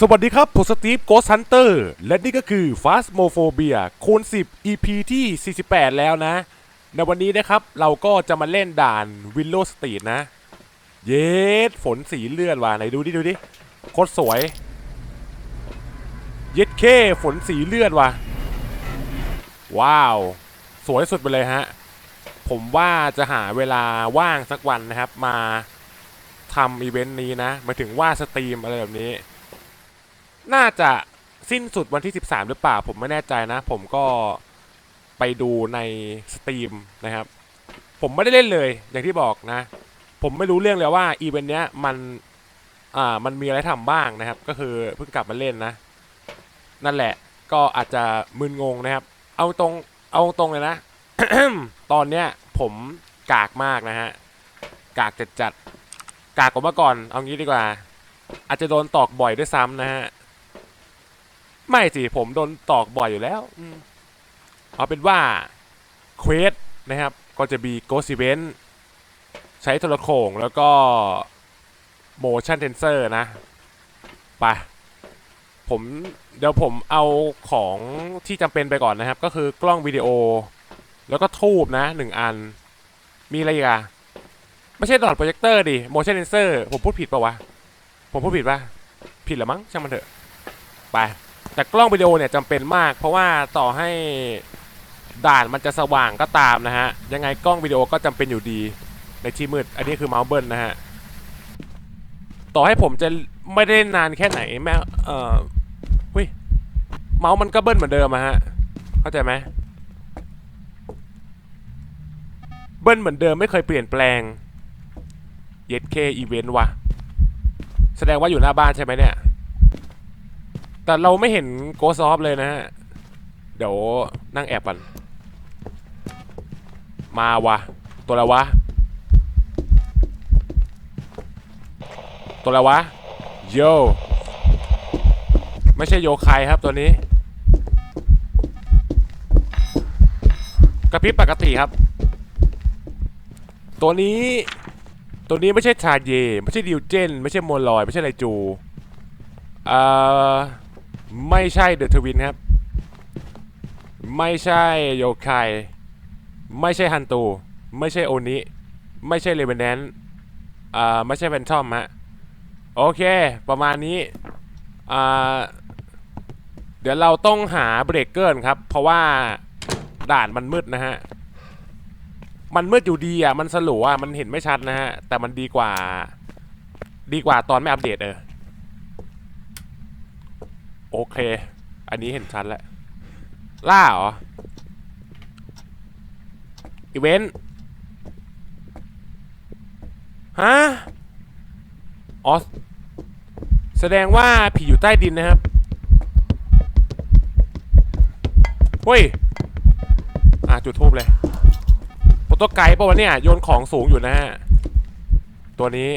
สวัสดีครับ ผมสตีฟโกสฮันเตอร์และนี่ก็คือ f a s m o p h o b i a คูณ 10 EP ที่ 48 แล้วนะ ในวันนี้นะครับเราก็จะมาเล่นด่าน Willow Street นะ เย็ดฝนสีเลือดว่ะไหนดูดิ ดูดิ โคตรสวย เย็ดเคฝนสีเลือดว่ะ ว้าว สวยสุดไปเลยฮะ ผมว่าจะหาเวลาว่างสักวันนะครับ มาทำอีเวนต์นี้นะมาถึงว่าสตรีมอะไรแบบนี้ น่าจะสิ้นสุดวันที่ 13 หรือเปล่า ผมไม่แน่ใจนะ ผมก็ไปดูในสตรีมนะครับ ผมไม่ได้เล่นเลย อย่างที่บอกนะ ผมไม่รู้เรื่องเลยว่าอีเวนต์เนี้ยมันอ่ามันมีอะไรทำบ้างนะครับ ก็คือเพิ่งกลับมาเล่นนะ นั่นแหละก็อาจจะมึนงงนะครับ เอาตรงเอาตรงเลยนะ ตอนเนี้ยผมกากมากนะฮะ กากจัดจัดกากกว่าเมื่อก่อน เอางี้ดีกว่า อาจจะโดนตอกบ่อยด้วยซ้ำนะฮะ ไม่สิ ผมโดนตอกบ่อยอยู่แล้วอืมเอาเป็นว่าเควสนะครับ ก็จะมี Ghost Event ใช้โทรโขงแล้วก็ motion sensor นะไปผมเดี๋ยวผมเอาของที่จำเป็นไปก่อนนะครับ ก็คือกล้องวิดีโอ แล้วก็ทูบนะหนึ่งอัน มีอะไรอีกอะไม่ใช่ดอทโปรเจคเตอร์ดิ motion sensor ผมพูดผิดปะวะ ผมพูดผิดปะผิดหรือมั้งช่างมันเถอะ ไป แต่กล้องวิดีโอเนี่ยจำเป็นมาก เพราะว่าต่อให้ด่านมันจะสว่างก็ตามนะฮะ ยังไงกล้องวิดีโอก็จำเป็นอยู่ดีในที่มืด อันนี้คือเมาส์เบิลนะฮะ ต่อให้ผมจะไม่ได้นานแค่ไหนแม้เอ่อหุ้ยเมาส์มันก็เบิ้ลเหมือนเดิมอะฮะ เข้าใจไหมเบิ้ลเหมือนเดิมไม่เคยเปลี่ยนแปลงเย็ดเคอีเวนต์วะแสดงว่าอยู่หน้าบ้านใช่ไหมเนี่ย แต่เราไม่เห็นโกซอฟเลยนะฮะ เดี๋ยวนั่งแอบก่อนมาวะ ตัวอะไรวะ ตัวอะไรวะ โย ไม่ใช่โยคายครับตัวนี้ กระพริบปกติครับ ตัวนี้ ตัวนี้ไม่ใช่ชาเย ไม่ใช่ดิวเจน ไม่ใช่โมลอย ไม่ใช่ไรจูเอ่อ ไม่ใช่เดอะทวินครับ ไม่ใช่โยคายไม่ใช่ฮันตู ไม่ใช่โอนิไม่ใช่เลเวนแนนอ่าไม่ใช่แฟนทอมฮะ โอเค ประมาณนี้ อ่า เดี๋ยวเราต้องหาเบรกเกอร์ครับ เพราะว่าด่านมันมืดนะฮะ มันมืดอยู่ดีอะ มันสลัวอะ มันเห็นไม่ชัดนะฮะ แต่มันดีกว่า ดีกว่าตอนไม่อัปเดตเออ โอเค อันนี้เห็นชัดแล้ว ล่าเหรอ อีเวนต์ฮะอ๋อแสดงว่าผีอยู่ใต้ดินนะครับ เฮ้ย อะจุดทูบเลยโปรโตไกด์ปะวะเนี่ย โยนของสูงอยู่นะฮะ ตัวนี้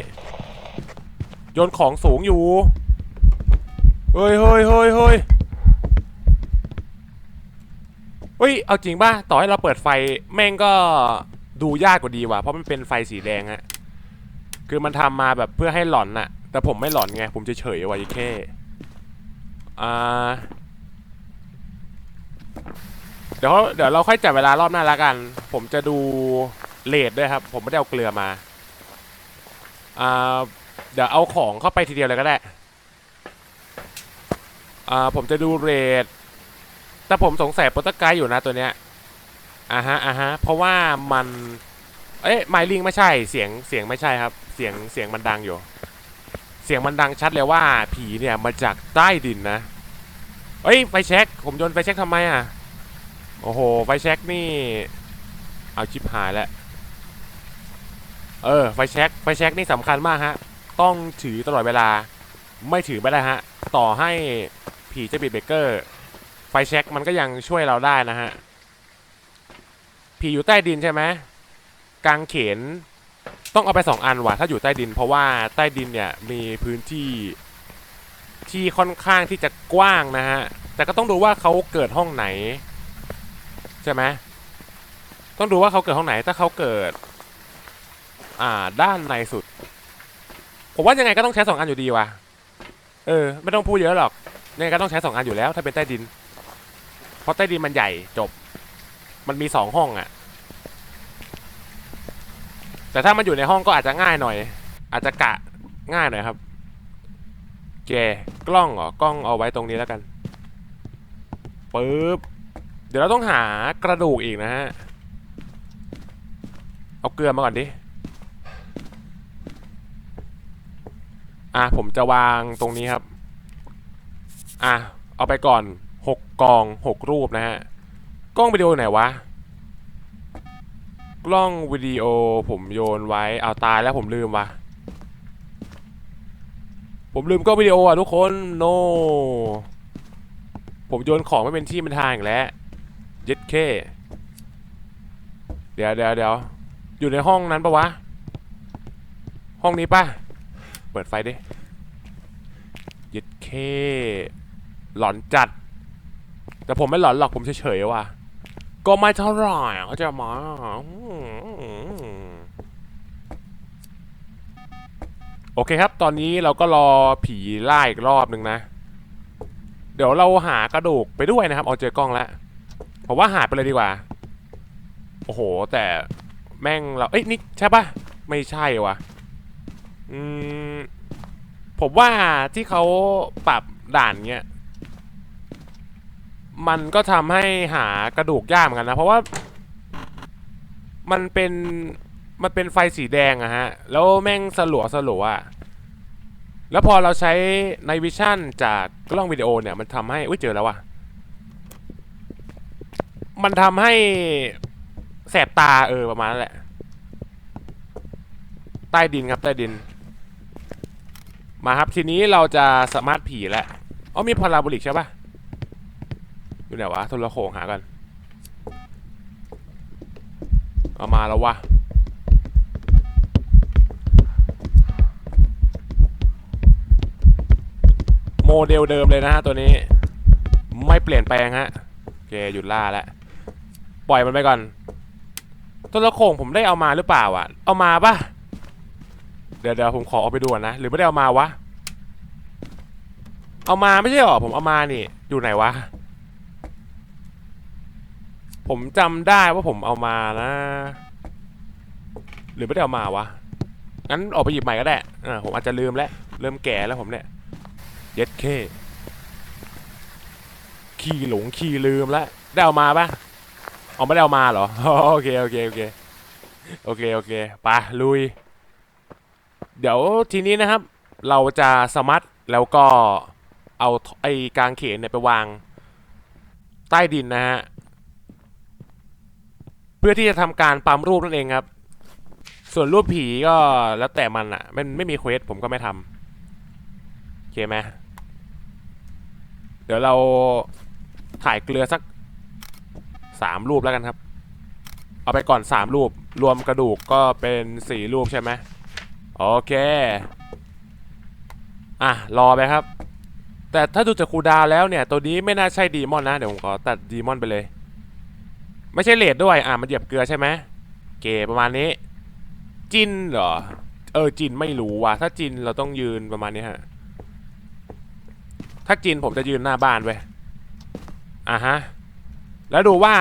โยนของสูงอยู่ เฮ้ยเฮ้ยเฮ้ยเฮ้ยเฮ้ย เอาจริงป่ะ ต่อให้เราเปิดไฟแม่งก็ดูยากกว่าดีว่ะ เพราะมันเป็นไฟสีแดงฮะ คือมันทำมาแบบเพื่อให้หลอนน่ะ แต่ผมไม่หลอนไง ผมจะเฉยไว้แค่อ่าเดี๋ยวเดี๋ยวเราค่อยจัดเวลารอบหน้าละกัน ผมจะดูเลทด้วยครับ ผมไม่ได้เอาเกลือมา อ่า เดี๋ยวเอาของเข้าไปทีเดียวเลยก็ได้ อ่าผมจะดูเรทแต่ผมสงสัยโปรตไกด์อยู่นะตัวเนี้ยอ่าฮะอ่าฮะเพราะว่ามัน เอ๊ะไมลิงไม่ใช่เสียงเสียงไม่ใช่ครับ เสียงเสียงมันดังอยู่ เสียงมันดังชัดเลยว่าผีเนี่ยมาจากใต้ดินนะเอ้ยไฟแช็กผมโยนไฟแช็กทำไมอะโอ้โหไฟแช็กนี่ เอาชิปหายแล้วเออไฟแช็กไฟแช็กนี่สำคัญมากฮะ ต้องถือตลอดเวลา ไม่ถือไม่ได้ฮะ ต่อให้ ผีจะปิดเบรกเกอร์ ไฟแช็กมันก็ยังช่วยเราได้นะฮะ ผีอยู่ใต้ดินใช่ไหมกางเขนต้องเอาไปสองอันว่ะถ้าอยู่ใต้ดิน เพราะว่าใต้ดินเนี่ยมีพื้นที่ที่ค่อนข้างที่จะกว้างนะฮะ แต่ก็ต้องดูว่าเขาเกิดห้องไหน ใช่ไหมต้องดูว่าเขาเกิดห้องไหนถ้าเขาเกิด อ่าด้านในสุด ผมว่ายังไงก็ต้องใช้สองอันอยู่ดีว่ะ เออ ไม่ต้องพูดเยอะหรอก เนี่ยก็ต้องใช้สองอันอยู่แล้ว ถ้าเป็นใต้ดิน เพราะใต้ดินมันใหญ่จบ มันมีสองห้องอะ่ะ แต่ถ้ามันอยู่ในห้องก็อาจจะง่ายหน่อย อาจจะกะง่ายหน่อยครับแกกล้องเหรอกล้องเอาไว้ตรงนี้แล้วกันปึ๊บเดี๋ยวเราต้องหากระดูกอีกนะฮะ เอาเกลือมาก่อนดิ อะผมจะวางตรงนี้ครับ อะเอาไปก่อนหกกองหกรูปนะฮะ กล้องวิดีโอไหนวะ กล้องวิดีโอผมโยนไว้เอาตายแล้วผมลืมวะผมลืมกล้องวิดีโออะทุกคนโนผมโยนของไม่เป็นที่เป็นทางอีกแล้วเย็ดเคเดี๋ยวเดี๋ยวเดี๋ยวอยู่ในห้องนั้นปะวะ ห้องนี้ปะเปิดไฟดิเย็ดเค หลอนจัด แต่ผมไม่หลอนหรอกผมเฉยๆว่ะ ก็ไม่เท่าไหร่เขาจะมาโอเคครับ ตอนนี้เราก็รอผีไล่อีกรอบหนึ่งนะ เดี๋ยวเราหากระดูกไปด้วยนะครับ เอาเจอกล้องแล้วผมว่าหาไปเลยดีกว่า โอ้โห แต่แม่งเรา เอ้ยนี่ใช่ปะไม่ใช่วะอืมผมว่าที่เขาปรับด่านเงี้ย มันก็ทำให้หากระดูกยากเหมือนกันนะ เพราะว่า มันเป็นมันเป็นไฟสีแดงอะฮะ แล้วแม่งสลัวสลัวอะแล้วพอเราใช้ในวิชั่นจากกล้องวิดีโอเนี่ย มันทำให้อุ้ยเจอแล้วว่ะ มันทำให้แสบตาเออประมาณนั้นแหละ ใต้ดินครับใต้ดิน มาครับทีนี้เราจะสามารถผีแล้วอ๋อมีพาราโบลิกใช่ปะ อยู่ไหนวะโทรโขงหากันเอามาแล้ววะโมเดลเดิมเลยนะฮะตัวนี้ ไม่เปลี่ยนแปลงฮะโอเคหยุดล่าแล้วปล่อยมันไปก่อนโทรโขงผมได้เอามาหรือเปล่าอะ เอามาปะเดี๋ยวเดี๋ยวผมขอเอาไปดูนนะหรือไม่ได้เอามาวะ เอามาไม่ใช่หรอผมเอามานี่ อยู่ไหนวะ ผมจำได้ว่าผมเอามานะ หรือไม่ได้เอามาวะ งั้นออกไปหยิบใหม่ก็ได้อ่าผมอาจจะลืมแล้ว เริ่มแก่แล้วผมเนี่ย เย็ดเค ขี้หลงขี้ลืมแล้ว ได้เอามาปะเอาไม่ได้เอามาเหรอ โอเคโอเคโอเค โอเคโอเคไปลุย เดี๋ยวทีนี้นะครับ เราจะสมัดแล้วก็เอาไอ้กางเขนเนี่ยไปวาง ใต้ดินนะฮะ เพื่อที่จะทำการปั๊มรูปนั่นเองครับ ส่วนรูปผีก็แล้วแต่มันอะมันไม่มีเควสผมก็ไม่ทำโอเคไหมเดี๋ยวเราถ่ายเกลือสักสามรูปแล้วกันครับ เอาไปก่อนสามรูป รวมกระดูกก็เป็นสี่รูปใช่ไหมโอเค อะ รอไปครับ แต่ถ้าดูจากคูดาวแล้วเนี่ย ตัวนี้ไม่น่าใช่ดีมอนนะ เดี๋ยวผมขอตัดดีมอนไปเลย ไม่ใช่เลดด้วย อะมันเหยียบเกลือใช่ไหมเกประมาณนี้ จินเหรอ เออจินไม่รู้ว่ะ ถ้าจินเราต้องยืนประมาณนี้ฮะ ถ้าจินผมจะยืนหน้าบ้านเว้ยอะฮะ แล้วดูว่า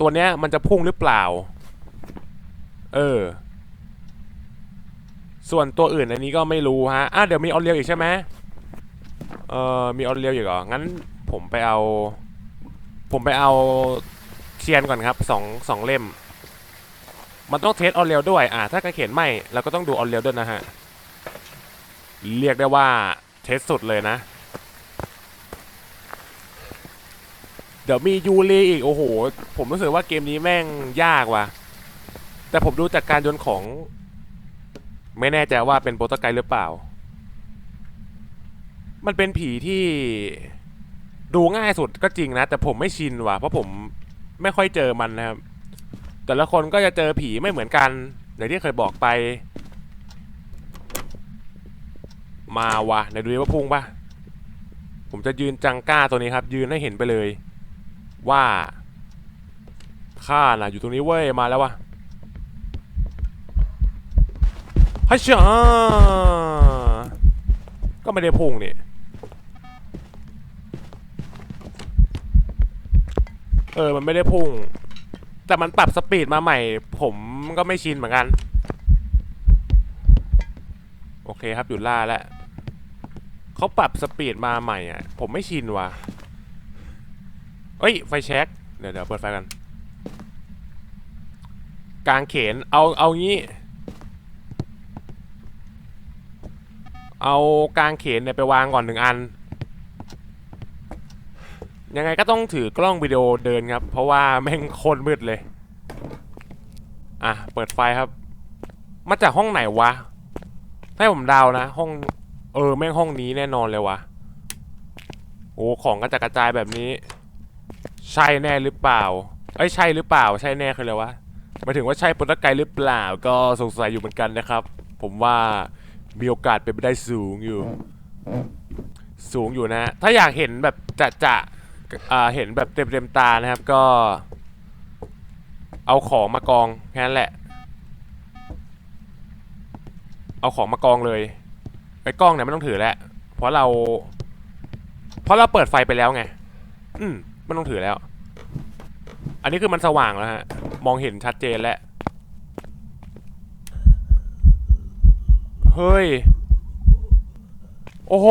ตัวเนี้ยมันจะพุ่งหรือเปล่า เออ ส่วนตัวอื่นอันนี้ก็ไม่รู้ฮะ อะเดี๋ยวมีออนเรียวอีกใช่ไหมเออมีออนเรียวอีกเหรอ งั้นผมไปเอา ผมไปเอา เทียนก่อนครับสองสองเล่ม มันต้องเทสออนเรียวด้วยอะถ้ากระเขียนไม่เราก็ต้องดูออนเรียวด้วยนะฮะ เรียกได้ว่าเทสสุดเลยนะ เดี๋ยวมียูรีอีกโอ้โห ผมรู้สึกว่าเกมนี้แม่งยากว่ะ แต่ผมดูจากการโยนของ ไม่แน่ใจว่าเป็นโปรตไกหรือเปล่า มันเป็นผีที่ดูง่ายสุดก็จริงนะ แต่ผมไม่ชินว่ะเพราะผม ไม่ค่อยเจอมันนะครับ แต่ละคนก็จะเจอผีไม่เหมือนกันอย่างที่เคยบอกไป มาวะไหนดูดิว่าพุ่งปะผมจะยืนจังก้าตัวนี้ครับ ยืนให้เห็นไปเลย ว่าข้าน่ะอยู่ตรงนี้เว้ยมาแล้ววะฮัชชาก็ไม่ได้พุ่งนี่ เออ มันไม่ได้พุ่ง แต่มันปรับสปีดมาใหม่ ผมก็ไม่ชินเหมือนกัน โอเคครับหยุดล่าแล้วเขาปรับสปีดมาใหม่อะ ผมไม่ชินว่ะเอ้ย ไฟแช็กเดี๋ยวเดี๋ยวเปิดไฟกันกางเขน เอา เอางี้ เอากางเขนเนี่ยไปวางก่อนหนึ่งอัน ยังไงก็ต้องถือกล้องวิดีโอเดินครับ เพราะว่าแม่งโคตรมืดเลย อะ เปิดไฟครับ มาจากห้องไหนวะ ให้ผมเดานะ ห้อง เออ แม่งห้องนี้แน่นอนเลยวะโอ้ของกระจัดกระจายแบบนี้ ใช่แน่หรือเปล่าเอ้ยใช่หรือเปล่า ใช่แน่คืออะไรวะหมายถึงว่าใช่ปรตะไกหรือเปล่า ก็สงสัยอยู่เหมือนกันนะครับ ผมว่ามีโอกาสเป็นไปได้สูงอยู่ สูงอยู่นะฮะถ้าอยากเห็นแบบจะจะ อ่าเห็นแบบเต็มเต็มๆตานะครับก็ เอาของมากองแค่นั้นแหละ เอาของมากองเลยไอ้กล้องเนี่ยไม่ต้องถือแล้ว เพราะเรา เพราะเราเปิดไฟไปแล้วไง อืมไม่ต้องถือแล้ว อันนี้คือมันสว่างแล้วฮะ มองเห็นชัดเจนแล้ว เฮ้ย โอ้โห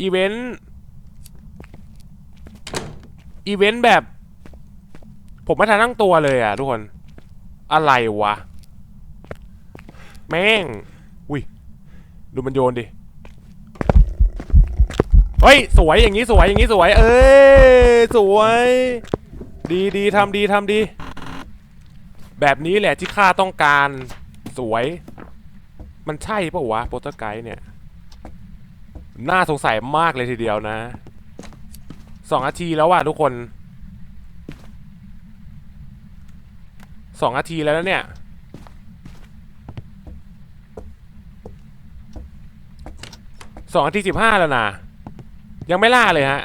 อีเวนต์ อีเวนต์แบบ ผมไม่ทันตั้งตัวเลยอะทุกคน อะไรวะ แม่ง อุ้ย ดูมันโยนดิ เฮ้ย สวยอย่างนี้สวยอย่างนี้สวย เอ้ยสวย ดีดีทำดีทำดี แบบนี้แหละที่ข้าต้องการสวย มันใช่ปะวะโปรตไกด์เนี่ย น่าสงสัยมากเลยทีเดียวนะ สองนาทีแล้วว่ะทุกคนสองนาทีแล้วนะเนี่ย สองนาทีสิบห้าแล้วนะ ยังไม่ล่าเลยฮะ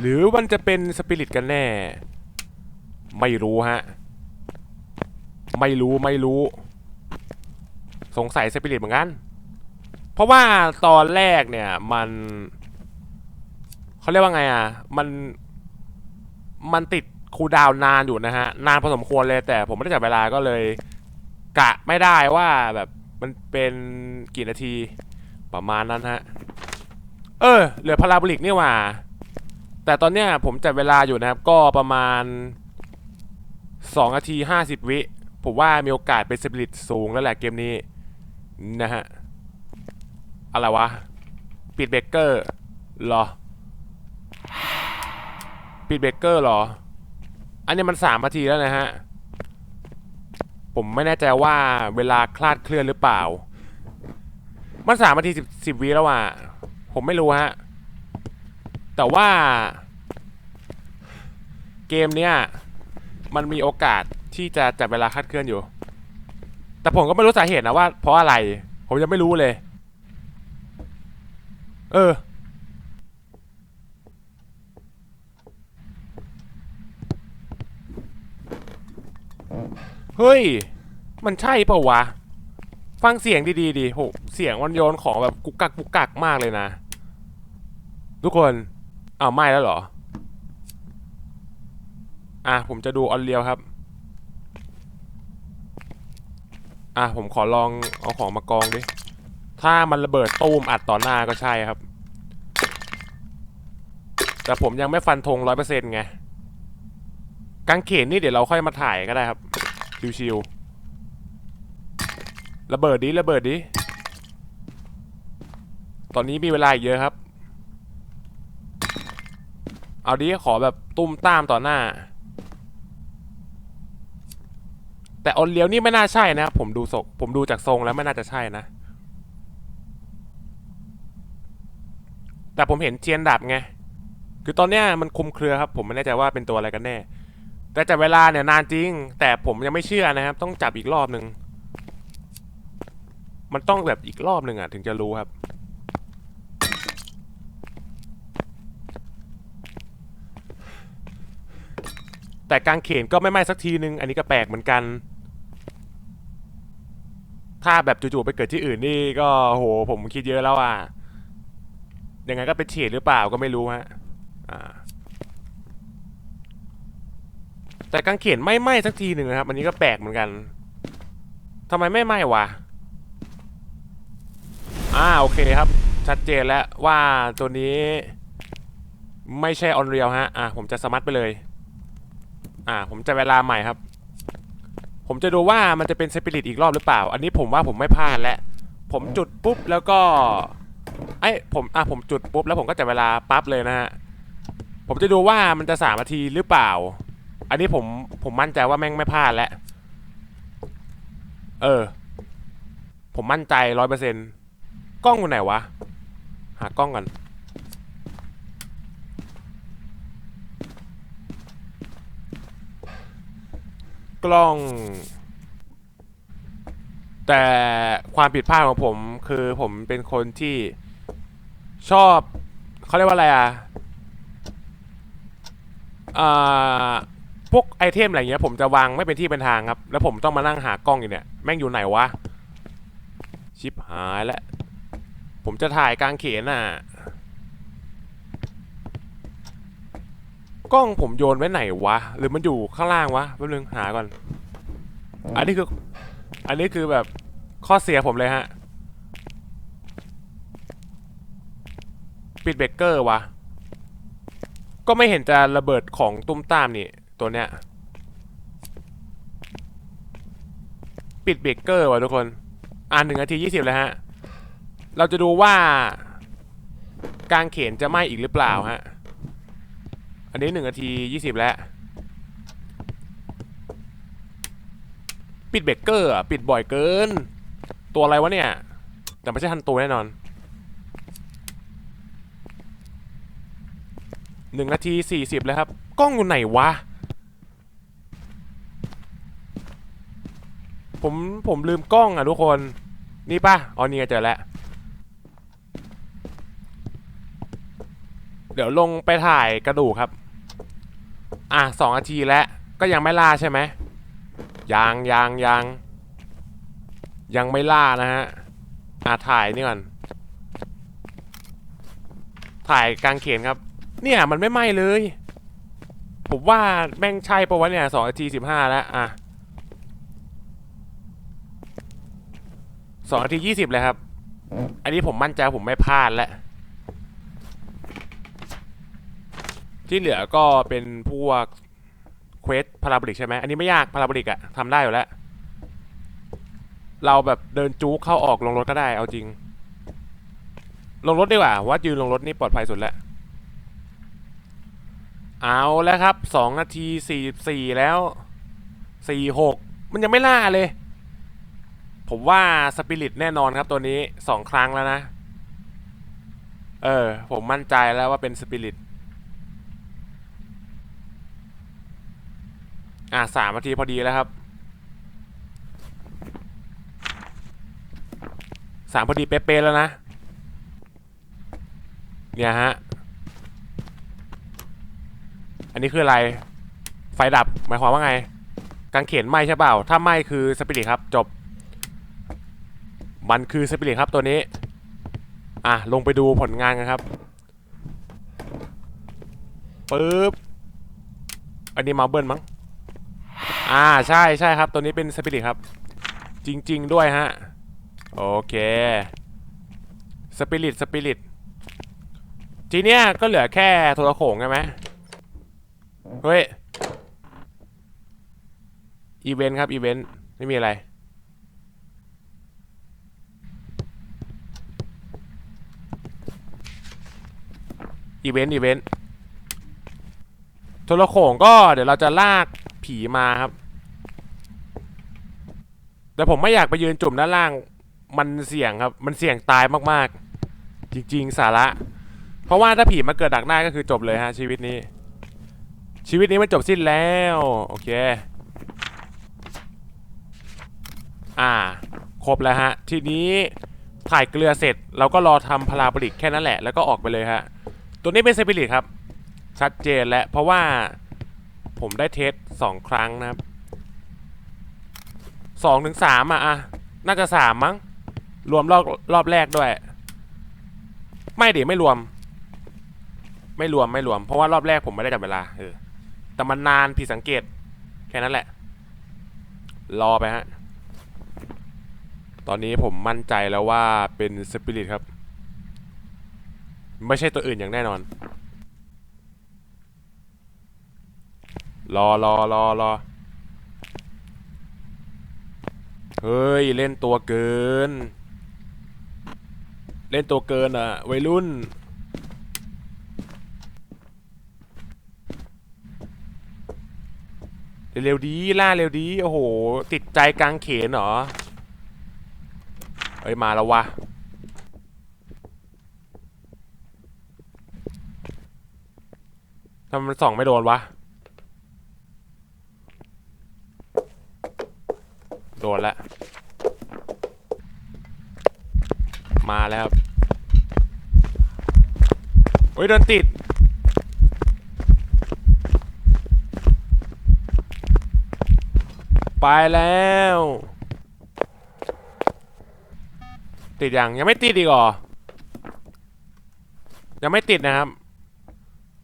หรือมันจะเป็นสปิริตกันแน่ ไม่รู้ฮะ ไม่รู้ไม่รู้ สงสัยสปิริตเหมือนกัน เพราะว่าตอนแรกเนี่ยมัน เขาเรียกว่าไงอะ มันมันติดคูดาวนานอยู่นะฮะ นานพอสมควรเลยแต่ผมไม่ได้จับเวลาก็เลย กะไม่ได้ว่าแบบมันเป็นกี่นาทีประมาณนั้นฮะ เออ เหลือพาราโบลิกนี่หว่า แต่ตอนเนี้ยผมจัดเวลาอยู่นะครับ ก็ประมาณ2นาที 50 วิ ผมว่ามีโอกาสเป็นสปิริตสูงแล้วแหละเกมนี้ นะฮะ อะไรวะ ปิดเบเกอร์หรอ ปิดเบรกเกอร์เหรอ อันนี้มันสามนาทีแล้วนะฮะ ผมไม่แน่ใจว่าเวลาคลาดเคลื่อนหรือเปล่า มันสามนาทีสิบสิบวิแล้วอะ ผมไม่รู้ฮะ แต่ว่า เกมเนี้ยมันมีโอกาสที่จะจับเวลาคลาดเคลื่อนอยู่ แต่ผมก็ไม่รู้สาเหตุนะว่าเพราะอะไร ผมยังไม่รู้เลย เออ เฮ้ย มันใช่เปล่าวะ ฟังเสียงดีๆดิโหเสียงมันโยนของแบบกุกกักกุกกักมากเลยนะ ทุกคนอ้าวไม่แล้วเหรอ อะผมจะดูออนเรียวครับ อะผมขอลองเอาของมากองดิ ถ้ามันระเบิดตูมอัดต่อหน้าก็ใช่ครับ แต่ผมยังไม่ฟันธงร้อยเปอร์เซ็นต์ไงกางเขนนี่เดี๋ยวเราค่อยมาถ่ายก็ได้ครับ ชิวๆระเบิดดิระเบิดดิตอนนี้มีเวลาอีกเยอะครับ เอาดิขอแบบตุ้มตามต่อหน้า แต่ออนเลี้ยวนี่ไม่น่าใช่นะครับผมดูศกผมดูจากทรงแล้วไม่น่าจะใช่นะ แต่ผมเห็นเทียนดับไงคือตอนเนี้ยมันคลุมเครือครับ ผมไม่แน่ใจว่าเป็นตัวอะไรกันแน่ แต่จับเวลาเนี่ยนานจริง แต่ผมยังไม่เชื่อนะครับ ต้องจับอีกรอบหนึ่งมันต้องแบบอีกรอบหนึ่งอะ ถึงจะรู้ครับ แต่กางเขนก็ไม่ไหม้สักทีนึง อันนี้ก็แปลกเหมือนกัน ถ้าแบบจู่ๆไปเกิดที่อื่นนี่ก็โหผมคิดเยอะแล้วอะยังไงก็เป็นเฉดหรือเปล่าก็ไม่รู้ฮะอ่า แต่กางเขนไม่ไหม้สักทีหนึ่งนะครับ อันนี้ก็แปลกเหมือนกันทำไมไม่ไหม้วะอ่าโอเคครับ ชัดเจนแล้วว่าตัวนี้ ไม่ใช่ออนเรียลฮะ อ่าผมจะสมัครไปเลย อ่า ผมจะเวลาใหม่ครับ ผมจะดูว่ามันจะเป็นสปิริตอีกรอบหรือเปล่า อันนี้ผมว่าผมไม่พลาดแล้วผมจุดปุ๊บแล้วก็ไอ้ผมอะผมจุดปุ๊บแล้วผมก็จะเวลาปั๊บเลยนะฮะผมจะดูว่ามันจะสามนาทีหรือเปล่า อันนี้ผมผมมั่นใจว่าแม่งไม่พลาดแล้ว เออ ผมมั่นใจร้อยเปอร์เซ็นต์กล้องอยู่ไหนวะ หากล้องก่อนกล้อง แต่ความผิดพลาดของผมคือผมเป็นคนที่ชอบเขาเรียกว่าอะไรอะอ่า วกไอเทมอะไรเงี้ยผมจะวางไม่เป็นที่เป็นทางครับ แล้วผมต้องมานั่งหากล้องอยู่เนี่ย แม่งอยู่ไหนวะ ชิบหายแล้ว ผมจะถ่ายกลางเขนอะ กล้องผมโยนไว้ไหนวะ หรือมันอยู่ข้างล่างวะแป๊บนึงหาก่อน อันนี้คือ อันนี้คือแบบข้อเสียผมเลยฮะ ปิดเบรกเกอร์วะก็ไม่เห็นจะระเบิดของตุ้มตามนี่ ตัวเนี้ย ปิดเบรกเกอร์วะทุกคน อ่านหนึ่งนาทียี่สิบเลยฮะ เราจะดูว่า กางเขนจะไหม้อีกหรือเปล่าฮะ อันนี้หนึ่งนาทียี่สิบแล้ว ปิดเบรกเกอร์ปิดบ่อยเกิน ตัวอะไรวะเนี่ย แต่ไม่ใช่ทันตัวแน่นอนหนึ่งนาทีสี่สิบเลยครับ กล้องอยู่ไหนวะ ผมผมลืมกล้องอะทุกคน นี่ป่ะอ๋อนี่เจอแล้ว เดี๋ยวลงไปถ่ายกระดูกครับ อะสองนาทีแล้ว ก็ยังไม่ล่าใช่ไหมยังยังยังยังไม่ล่านะฮะอะถ่ายนี่ก่อน ถ่ายกลางเขนครับ เนี่ยมันไม่ไหม้เลย ผมว่าแม่งใช่ปะวะเนี่ยสองนาทีสิบห้าแล้วอะ สองนาทียี่สิบเลยครับ อันนี้ผมมั่นใจว่าผมไม่พลาดแล้ว ที่เหลือก็เป็นพวกเควสพาราโบลิกใช่ไหมอันนี้ไม่ยากพาราโบลิกอะทำได้อยู่แล้ว เราแบบเดินจู๊กเข้าออกลงรถก็ได้เอาจริง ลงรถดีกว่าว่ายืนลงรถนี่ปลอดภัยสุดแล้ว เอาแล้วครับสองนาทีสี่สี่แล้วสี่หกมันยังไม่ล่าเลย ผมว่าสปิริตแน่นอนครับตัวนี้สองครั้งแล้วนะ เออ ผมมั่นใจแล้วว่าเป็นสปิริตอะสามนาทีพอดีแล้วครับสามพอดีเป๊ะๆแล้วนะ เนี่ยฮะ อันนี้คืออะไร ไฟดับหมายความว่าไง กางเขนไหมใช่เปล่า ถ้าไหมคือสปิริตครับ จบ มันคือสปิริตครับตัวนี้ อะ ลงไปดูผลงานกันครับปึ๊บ อันนี้มาเบิลมั้ง อ่า ใช่ใช่ครับ ตัวนี้เป็นสปิริตครับ จริง ๆ ด้วยฮะ โอเค สปิริต สปิริต ทีเนี้ยก็เหลือแค่โทรโขงใช่ไหมเฮ้ย อีเวนต์ครับ อีเวนต์ ไม่มีอะไร อีเวนต์อีเวนต์โทรโขงก็เดี๋ยวเราจะลากผีมาครับ แต่ผมไม่อยากไปยืนจุ่มด้านล่าง มันเสี่ยงครับ มันเสี่ยงตายมากๆ จริงๆ สาระ เพราะว่าถ้าผีมาเกิดดักหน้าก็คือจบเลยฮะชีวิตนี้ ชีวิตนี้มันจบสิ้นแล้ว โอเค อ่า ครบแล้วฮะ ทีนี้ถ่ายเกลือเสร็จเราก็รอทำพาราบลิกแค่นั้นแหละ แล้วก็ออกไปเลยฮะ ตัวนี้เป็นสปิริตครับ ชัดเจนแล้วเพราะว่าผมได้เทสสองครั้งนะครับสองถึงสามอะอะน่าจะสามมั้ง รวมรอบรอบแรกด้วย ไม่ดิไม่รวม ไม่รวมไม่รวม เพราะว่ารอบแรกผมไม่ได้จับเวลาเออแต่มันนานผิดสังเกต แค่นั้นแหละ รอไปฮะ ตอนนี้ผมมั่นใจแล้วว่าเป็นสปิริตครับ ไม่ใช่ตัวอื่นอย่างแน่นอน รอรอรอรอเฮ้ย เล่นตัวเกิน เล่นตัวเกินอะวัยรุ่น เร็วดีล่าเร็วดี โอ้โห ติดใจกลางเขนเหรอเอ้ย มาแล้ววะำไมมันส่องไม่โดนวะ โดนแล้ว มาแล้วครับโอ้ยโดนติด ไปแล้ว ติดยังยังไม่ติดอีกเหรอ ยังไม่ติดนะครับ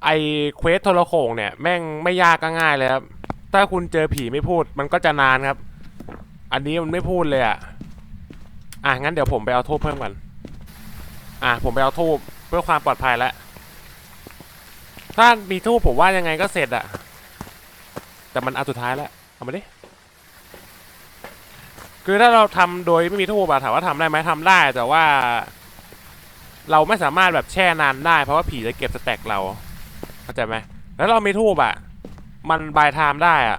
ไอเควสโทรโขงเนี่ยแม่งไม่ยากก็ง่ายเลยครับ ถ้าคุณเจอผีไม่พูดมันก็จะนานครับ อันนี้มันไม่พูดเลยอะ อะงั้นเดี๋ยวผมไปเอาทูบเพิ่มก่อนอะผมไปเอาทูบเพื่อความปลอดภัยแล้วถ้ามีทูบผมว่ายังไงก็เสร็จอะแต่มันอันสุดท้ายแล้วเอามาดิคือถ้าเราทำโดยไม่มีทูบอะถามว่าทำได้ไหมทำได้ แต่ว่า เราไม่สามารถแบบแช่นานได้เพราะว่าผีจะเก็บสแต็กเรา เข้าใจไหมแล้วเรามีทูบอะมันบายไทม์ได้อะ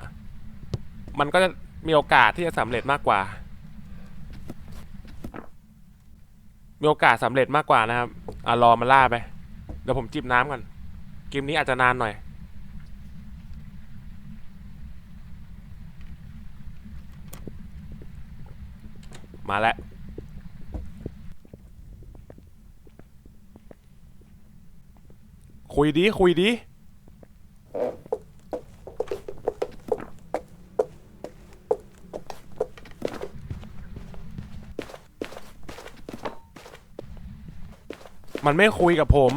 มันก็จะมีโอกาสที่จะสำเร็จมากกว่า มีโอกาสสำเร็จมากกว่านะครับ อะรอมันล่าไป เดี๋ยวผมจิบน้ำก่อนเกมนี้อาจจะนานหน่อยมาแล้ว คุยดีคุยดีมันไม่คุยกับผม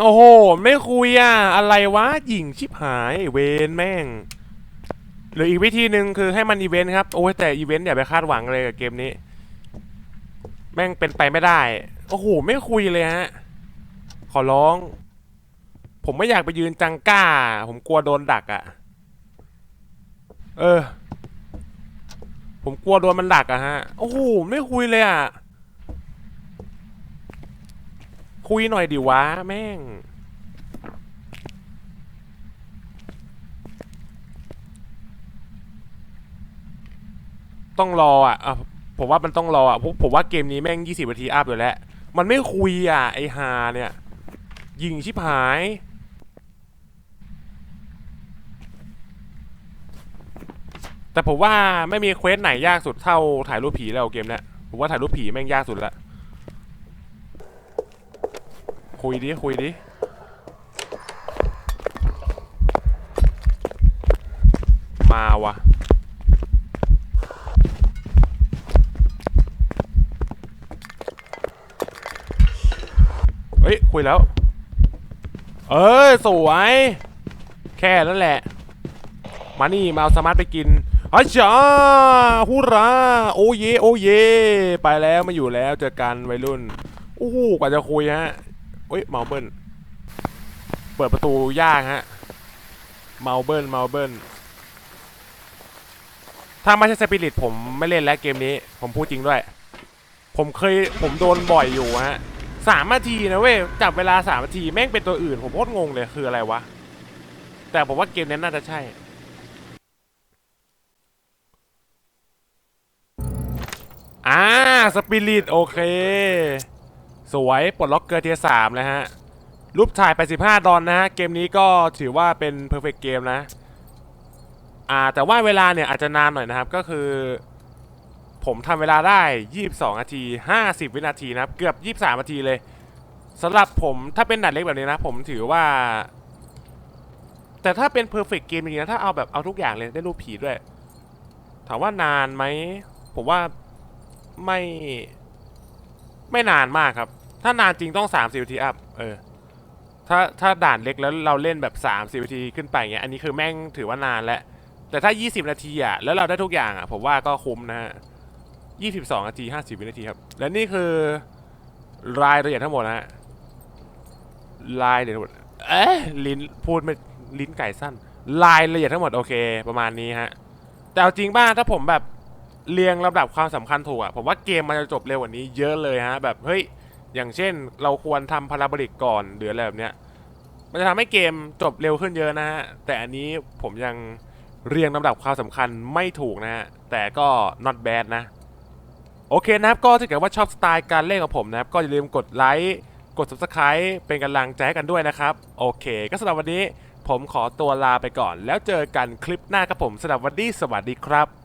โอ้โห ไม่คุยอะ อะไรวะหญิงชิบหาย เวนแม่ง รืออีกวิธีหนึ่งคือให้มันอีเวนต์ครับ โอ้ยแต่อีเวนต์อย่าไปคาดหวังเลยกับเกมนี้ แม่งเป็นไปไม่ได้ โอ้โห ไม่คุยเลยฮะ ขอร้อง ผมไม่อยากไปยืนจังก้า ผมกลัวโดนดักอะ่ะ เออ ผมกลัวโดนมันดักอะฮะ โอ้โห ไม่คุยเลยอะ่ะ คุยหน่อยดิวะ แม่ง ต้องรออะอะผมว่ามันต้องรออะผมผมว่าเกมนี้แม่งยี่สิบนาทีอัพอยู่แล้ว มันไม่คุยอะไอฮาเนี่ย ยิงชิบหาย แต่ผมว่าไม่มีเควสไหนยากสุดเท่าถ่ายรูปผีแล้วเกมเนี้ยผมว่าถ่ายรูปผีแม่งยากสุดละคุยดิคุยดิมาวะเฮ้ย คุยแล้ว เอ้ย สวย แค่นั้นแหละ มานี่ มาเอาสมาร์ทไปกินอาจาฮูราโอเย โอเย ไปแล้วมาอยู่แล้วเจอกันวัยรุ่นโอ้โหกว่าจะคุยฮะเฮ้ยเมาเบิลเปิดประตูยากฮะเมาเบิลเมาเบิลถ้าไม่ใช่สปิริตผมไม่เล่นแล้วเกมนี้ ผมพูดจริงด้วย ผมเคยผมโดนบ่อยอยู่ฮะ สามนาทีนะเว้ยจับเวลาสามนาทีแม่งเป็นตัวอื่นผมโคตรงงเลยคืออะไรวะ แต่ผมว่าเกมนี้น่าจะใช่ อ่าสปิริตโอเค สวยปลดล็อกเกอร์เทียสามแล้วฮะ รูปถ่าย 85 ดอนนะฮะ เกมนี้ก็ถือว่าเป็นเพอร์เฟกเกมนะ อ่าแต่ว่าเวลาเนี่ยอาจจะนานหน่อยนะครับก็คือ ผมทำเวลาได้ 22 นาที 50 วินาทีนะครับ เกือบ 23 นาทีเลยสำหรับผมถ้าเป็นดัดเล็กแบบนี้นะ ผมถือว่า แต่ถ้าเป็น perfect เกมจริงๆนะถ้าเอาแบบเอาทุกอย่างเลยได้รูปผีด้วย ถามว่านานไหม ผมว่าไม่ ไม่นานมากครับ ถ้านานจริงต้อง 30นาทีอัพเออถ้าถ้าด่านเล็กแล้วเราเล่นแบบ 30นาทีขึ้นไปเงี้ยอันนี้คือแม่งถือว่านานแล้วแต่ถ้า 20 นาทีอะแล้วเราได้ทุกอย่างอะผมว่าก็คุ้มนะฮะ 22นาที50 วินาทีครับ และนี่คือรายละเอียดทั้งหมดนะฮะรายละเอียดทั้งหมด เอ๊ะลิ้นพูดไม่ลิ้นไก่สั้น รายละเอียดทั้งหมดโอเค ประมาณนี้ฮะ แต่เอาจริงบ้างถ้าผมแบบเรียงลำดับความสำคัญถูกอะผมว่าเกมมันจะจบเร็วกว่านี้เยอะเลยฮะ แบบเฮ้ย อย่างเช่น เราควรทำพาราบลิกก่อนหรืออะไรแบบเนี้ย มันจะทำให้เกมจบเร็วขึ้นเยอะนะฮะ แต่อันนี้ผมยังเรียงลำดับความสำคัญไม่ถูกนะฮะ แต่ก็ not bad นะ โอเคนะครับก็ถ้าเกิดว่าชอบสไตล์การเล่นของผมนะครับก็อย่าลืมกดไลค์กด subscribe เป็นกำลังใจให้กันด้วยนะครับ โอเค ก็สำหรับวันนี้ผมขอตัวลาไปก่อน แล้วเจอกันคลิปหน้าครับผมสำหรับวันนี้สวัสดีครับ